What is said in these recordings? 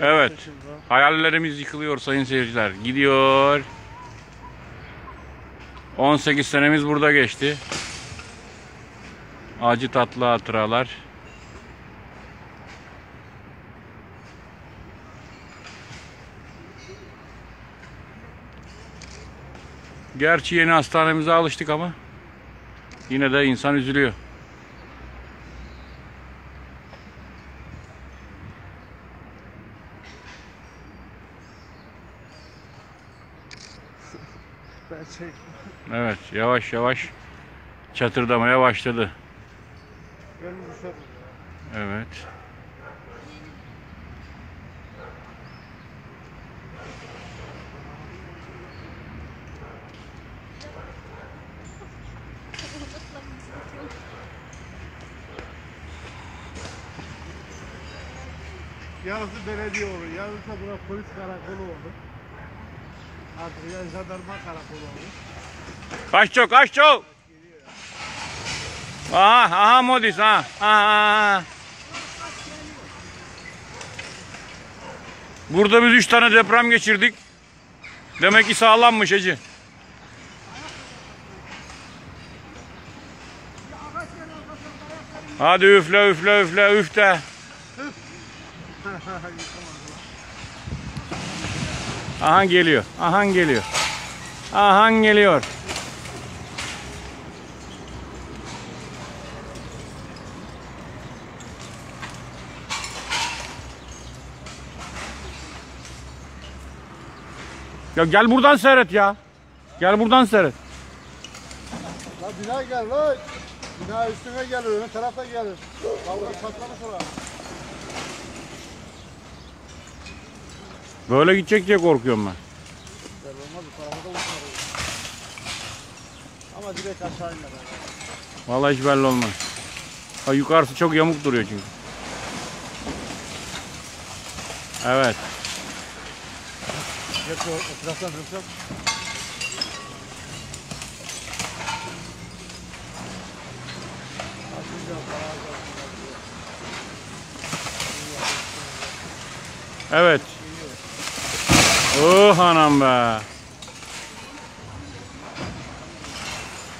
Evet. Hayallerimiz yıkılıyor sayın seyirciler. Gidiyor. 18 senemiz burada geçti. Acı tatlı hatıralar. Gerçi yeni hastanemize alıştık ama yine de insan üzülüyor. Evet yavaş yavaş çatırdamaya başladı. Evet. Yarısı belediye olur. Yarısı da bura polis karakolu olur. Yani jandarma karakolu olur. Kaç çok kaç çok. Aha aha modis ha. Aha. Burada biz üç tane deprem geçirdik. Demek ki sağlammış hacı. Hadi üfle üfle üfle üfle. Aha geliyor. Aha geliyor. Aha geliyor. Ya gel buradan seyret ya. Gel buradan seyret. La bina gel lan. Bina üstüne gelir, ön tarafa gelir. Vallahi patlamış orası. Böyle gidecek diye korkuyorum ben. Olmaz, bu tarafa da uçar. Ama direkt aşağı iner. Vallahi hiç belli olmaz. Ha, yukarısı çok yamuk duruyor çünkü. Evet. Geç o, o taraftan hırsak. Evet. Oh anam be.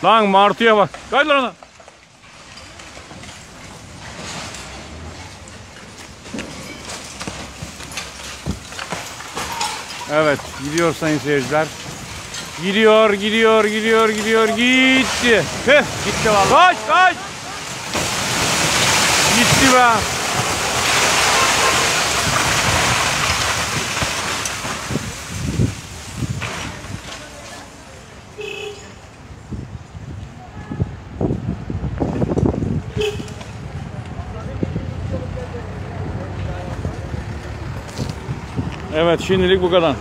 Lan martıya bak. Kay lan. Evet gidiyor sayın seyirciler. Gidiyor gidiyor gidiyor gidiyor gitti. Heh, gitti vallahi. Kaç kaç. Gitti be. Evet şimdilik bu kadar.